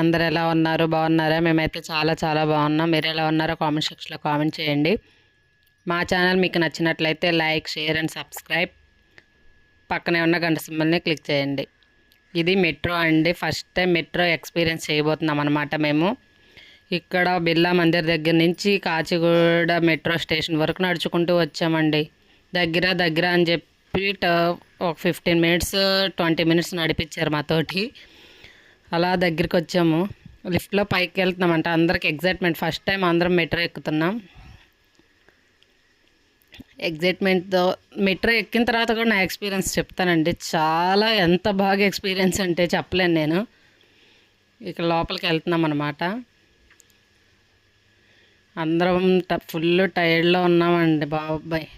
అందరు ఎలా ఉన్నారు? బాగున్నారా? మేమైతే చాలా చాలా బాగున్నాం. మీరు ఎలా ఉన్నారో కామెంట్ సెక్షన్లో కామెంట్ చేయండి. మా ఛానల్ మీకు నచ్చినట్లయితే లైక్ షేర్ అండ్ సబ్స్క్రైబ్. పక్కనే ఉన్న గంట సింబల్ని క్లిక్ చేయండి. ఇది మెట్రో అండి. ఫస్ట్ టైం మెట్రో ఎక్స్పీరియన్స్ చేయబోతున్నాం అనమాట మేము. ఇక్కడ బిర్లా మందిర్ దగ్గర నుంచి కాచిగూడ మెట్రో స్టేషన్ వరకు నడుచుకుంటూ వచ్చామండి. దగ్గర దగ్గర అని చెప్పి ట- ఒక ఫిఫ్టీన్ మినిట్స్ ట్వంటీ మినిట్స్ నడిపించారు మాతోటి. అలా దగ్గరికి వచ్చాము లిఫ్ట్లో పైకి వెళ్తున్నామంట అందరికి ఎగ్జైట్మెంట్ ఫస్ట్ టైం అందరం మెట్రో ఎక్కుతున్నాం. ఎగ్జైట్మెంట్తో మెట్రో ఎక్కిన తర్వాత కూడా నా ఎక్స్పీరియన్స్ చెప్తానండి. చాలా ఎంత బాగా ఎక్స్పీరియన్స్ అంటే చెప్పలేను నేను. ఇక్కడ లోపలికి వెళ్తున్నాం అనమాట అందరం ఫుల్ టైర్డ్లో ఉన్నామండి బాబాయ్.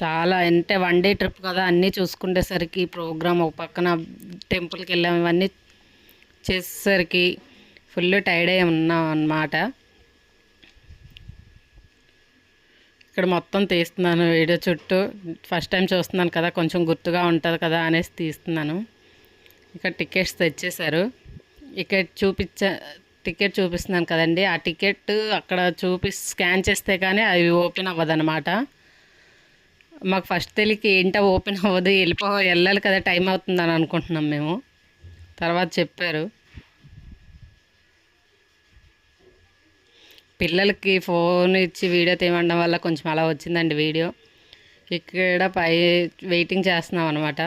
చాలా అంటే వన్ డే ట్రిప్ కదా. అన్నీ చూసుకునేసరికి ప్రోగ్రామ్ ఒక పక్కన టెంపుల్కి వెళ్ళాము ఇవన్నీ చేసేసరికి ఫుల్ టైర్డ్ అయి ఉన్నాం అన్నమాట. ఇక్కడ మొత్తం తీస్తున్నాను వీడియో చుట్టూ. ఫస్ట్ టైం చూస్తున్నాను కదా కొంచెం గుర్తుగా ఉంటుంది కదా అనేసి తీస్తున్నాను. ఇక్కడ టికెట్స్ తెచ్చేశారు. ఇక్కడ చూపించ టికెట్ చూపిస్తున్నాను కదండి. ఆ టికెట్ అక్కడ చూపి స్కాన్ చేస్తే కానీ అవి ఓపెన్ అవ్వదనమాట మాకు ఫస్ట్ తెలియక ఏంటో ఓపెన్ అవ్వదు వెళ్ళిపో వెళ్ళాలి కదా టైం అవుతుందని అనుకుంటున్నాం మేము. తర్వాత చెప్పారు. పిల్లలకి ఫోన్ ఇచ్చి వీడియో తీయడం వల్ల కొంచెం అలా వచ్చిందండి వీడియో. ఇక్కడ పై వెయిటింగ్ చేస్తున్నాం అనమాట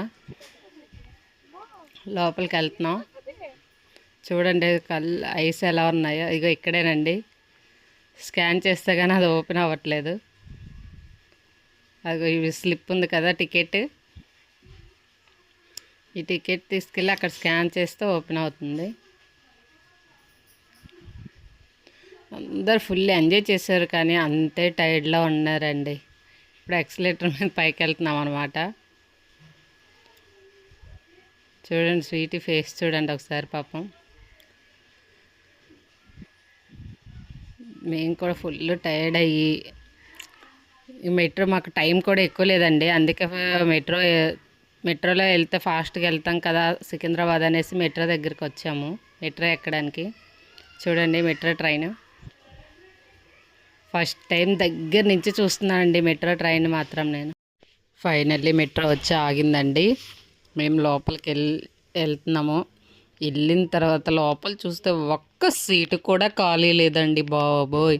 లోపలికి వెళ్తున్నాం. చూడండి కళ్ళు ఐస్ ఎలా ఉన్నాయో. ఇగో ఇక్కడేనండి. స్కాన్ చేస్తే కానీ అది ఓపెన్ అవ్వట్లేదు. అది స్లిప్ ఉంది కదా టికెట్. ఈ టికెట్ తీసుకెళ్ళి అక్కడ స్కాన్ చేస్తే ఓపెన్ అవుతుంది. అందరు ఫుల్ ఎంజాయ్ చేశారు కానీ అంతే టైర్డ్లో ఉన్నారండి. ఇప్పుడు ఎక్సలేటర్ మీద పైకి వెళ్తున్నాం అనమాట చూడండి స్వీటీ ఫేస్ చూడండి ఒకసారి పాపం. మేము కూడా ఫుల్ టైర్డ్ అయ్యి ఈ మెట్రో మాకు టైం కూడా ఎక్కువ లేదండి. అందుకే మెట్రో మెట్రోలో వెళ్తే ఫాస్ట్గా వెళ్తాం కదా సికింద్రాబాద్ అనేసి మెట్రో దగ్గరికి వచ్చాము. మెట్రో ఎక్కడానికి? చూడండి మెట్రో ట్రైన్. ఫస్ట్ టైం దగ్గర నుంచి చూస్తున్నానండి మెట్రో ట్రైన్ మాత్రం నేను. ఫైనల్లీ మెట్రో వచ్చి ఆగిందండి. మేము లోపలికి వెళ్ళి వెళ్తున్నాము. వెళ్ళిన తర్వాత లోపల చూస్తే ఒక్క సీటు కూడా ఖాళీ లేదండి బాబోయ్.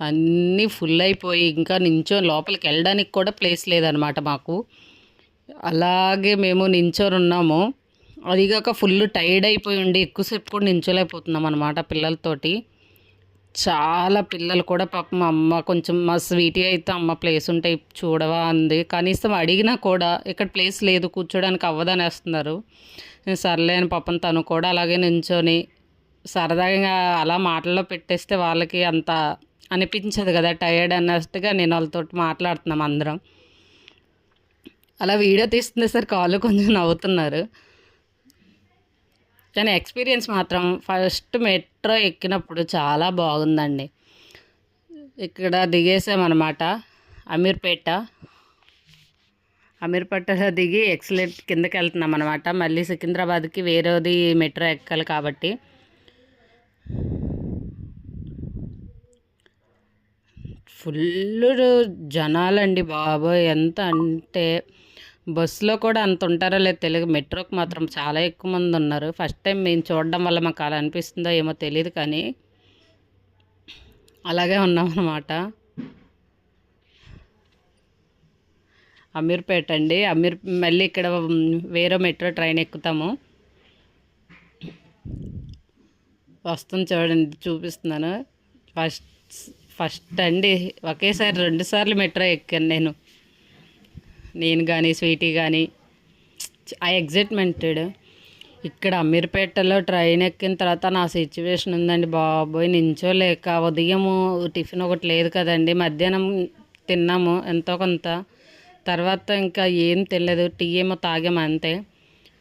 అన్నీ ఫుల్ అయిపోయి ఇంకా నించో లోపలికి వెళ్ళడానికి కూడా ప్లేస్ లేదనమాట మాకు. అలాగే మేము నించొని ఉన్నాము అదిగాక ఫుల్ టైర్డ్ అయిపోయి ఉండి ఎక్కువసేపు కూడా నించోలేకపోతున్నాం అనమాట పిల్లలతోటి. చాలా పిల్లలు కూడా పాపం అమ్మ కొంచెం మా స్వీటీ అయితే అమ్మ ప్లేస్ ఉంటే చూడవా అంది. కనీసం అడిగినా కూడా ఇక్కడ ప్లేస్ లేదు కూర్చోడానికి అవ్వదనేస్తున్నారు. నేను సర్లే అని పాపం తను కూడా అలాగే నించొని సరదాగా అలా మాటల్లో పెట్టేస్తే వాళ్ళకి అంత అనిపించదు కదా టైర్డ్ అన్నట్టుగా నేను వాళ్ళతో మాట్లాడుతున్నాం అందరం. అలా వీడియో తీస్తుంది సార్ కాళ్ళు కొంచెం నవ్వుతున్నారు. కానీ ఎక్స్పీరియన్స్ మాత్రం ఫస్ట్ మెట్రో ఎక్కినప్పుడు చాలా బాగుందండి. ఇక్కడ దిగేసామన్నమాట అమీర్పేట. అమీర్పేటలో దిగి ఎక్సలెంట్ కిందకి వెళ్తున్నాం అనమాట మళ్ళీ సికింద్రాబాద్కి వేరేది మెట్రో ఎక్కాలి కాబట్టి. ఫుల్ జనాలండి బాబోయ్ ఎంత అంటే బస్సులో కూడా అంత ఉంటారో లేదు తెలియదు మెట్రోకి మాత్రం చాలా ఎక్కువ మంది ఉన్నారు. ఫస్ట్ టైం మేము చూడడం వల్ల మాకు అలా అనిపిస్తుందో ఏమో తెలియదు కానీ అలాగే ఉన్నాం అన్నమాట. అమీర్పేట అండి. అమీర్ మళ్ళీ ఇక్కడ వేరే మెట్రో ట్రైన్ ఎక్కుతాము. వస్తుంది చూడండి చూపిస్తున్నాను. ఫస్ట్ ఫస్ట్ అండి. ఒకేసారి రెండుసార్లు మెట్రో ఎక్కాను నేను. నేను కానీ స్వీటీ కానీ ఐ ఎగ్జైట్మెంటెడ్ ఇక్కడ అమీర్పేటలో ట్రైన్ ఎక్కిన తర్వాత నా సిచ్యువేషన్ ఉందండి బాబోయ్. నించోలేక ఉదయము టిఫిన్ ఒకటి లేదు కదండి. మధ్యాహ్నం తిన్నాము ఎంతో కొంత. తర్వాత ఇంకా ఏం తెలియదు టీ ఏమో తాగాము అంతే.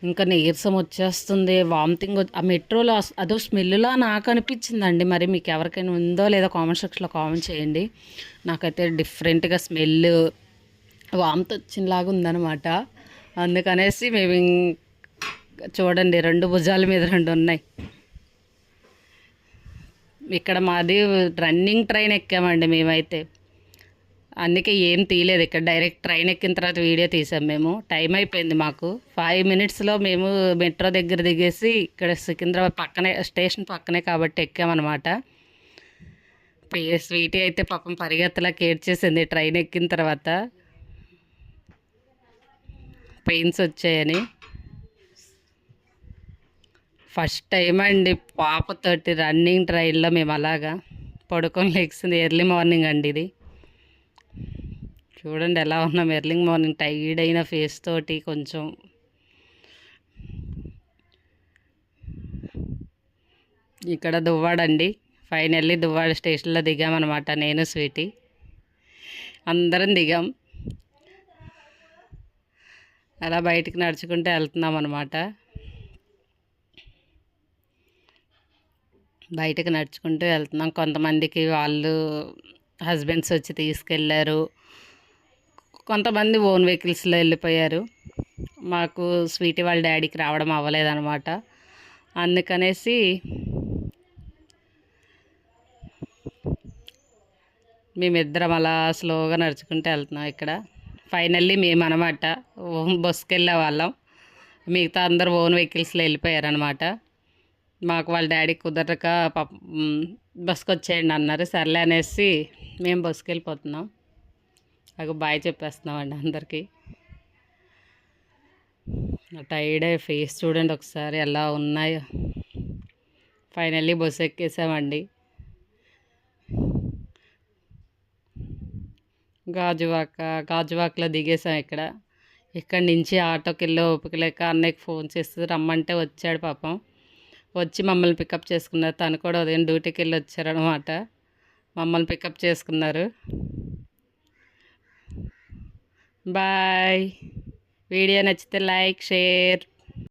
ఇంకా నీరసం వచ్చేస్తుంది. వామిటింగ్ ఆ మెట్రోలో అదో స్మెల్లా నాకు అనిపించిందండి. మరి మీకు ఎవరికైనా ఉందో లేదో కామెంట్ సెక్షన్లో కామెంట్ చేయండి. నాకైతే డిఫరెంట్గా స్మెల్ వామిట్ వచ్చినలాగా ఉందన్నమాట అందుకనేసి మేము చూడండి రెండు భుజాల మీద రెండు ఉన్నాయి ఇక్కడ మాది రన్నింగ్ ట్రైన్ ఎక్కామండి మేమైతే. అందుకే ఏం తీయలేదు ఇక్కడ డైరెక్ట్ ట్రైన్ ఎక్కిన తర్వాత వీడియో తీసాం మేము. టైం అయిపోయింది మాకు. ఫైవ్ మినిట్స్లో మేము మెట్రో దగ్గర దిగేసి ఇక్కడ సికింద్రాబాద్ పక్కనే స్టేషన్ పక్కనే కాబట్టి ఎక్కామన్నమాట. స్వీటీ అయితే పాపం పరిగెత్తలా ఏడ్చేసింది ట్రైన్ ఎక్కిన తర్వాత. పెయిన్స్ వచ్చాయని. ఫస్ట్ టైం అండి పాపతోటి రన్నింగ్ ట్రైల్లో మేము అలాగా పడుకొని లెగ్సింది ఎర్లీ మార్నింగ్ అండి ఇది. చూడండి ఎలా ఉన్నాం ఎర్లీ మార్నింగ్ టైర్డ్ అయిన ఫేస్ తోటి కొంచెం. ఇక్కడ దువ్వాడండి ఫైనల్లీ దువ్వాడ స్టేషన్లో దిగామన్నమాట నేను స్వీటీ. అందరం దిగాం. అలా బయటికి నడుచుకుంటూ వెళ్తున్నాం అనమాట బయటకు నడుచుకుంటూ వెళ్తున్నాం. కొంతమందికి వాళ్ళు హస్బెండ్స్ వచ్చి తీసుకెళ్ళారు కొంతమంది ఓన్ వెహికల్స్లో వెళ్ళిపోయారు. మాకు స్వీటీ వాళ్ళ డాడీకి రావడం అవ్వలేదన్నమాట. అందుకనేసి మేమిద్దరం అలా స్లోగా నడుచుకుంటూ వెళ్తున్నాం ఇక్కడ. ఫైనల్లీ మేము అనమాట బస్సుకి వెళ్ళే. వాళ్ళం మిగతా అందరు ఓన్ వెహికల్స్లో వెళ్ళిపోయారనమాట. మాకు వాళ్ళ డాడీ కుదరక ప బస్కి వచ్చేయండి అన్నారు. సర్లే అనేసి మేము బస్సుకి వెళ్ళిపోతున్నాం నాకు బాయ్ చెప్పేస్తున్నామండి అందరికీ. టైర్డ్ ఫేస్ చూడండి ఒకసారి ఎలా ఉన్నాయో. Finally bus ఎక్కేసామండి. గాజువాక గాజువాకలో దిగేసాం ఇక్కడ. ఇక్కడి నుంచి ఆటోకి వెళ్ళి ఓపిక లేక అన్నయ్యకి ఫోన్ చేస్తే రమ్మంటే వచ్చాడు పాపం. వచ్చి మమ్మల్ని పికప్ చేసుకున్నారు. తను కూడా ఉదయం డ్యూటీకి వెళ్ళి వచ్చారనమాట మమ్మల్ని పికప్ చేసుకున్నారు. బాయ్. వీడియో నచ్చితే లైక్ షేర్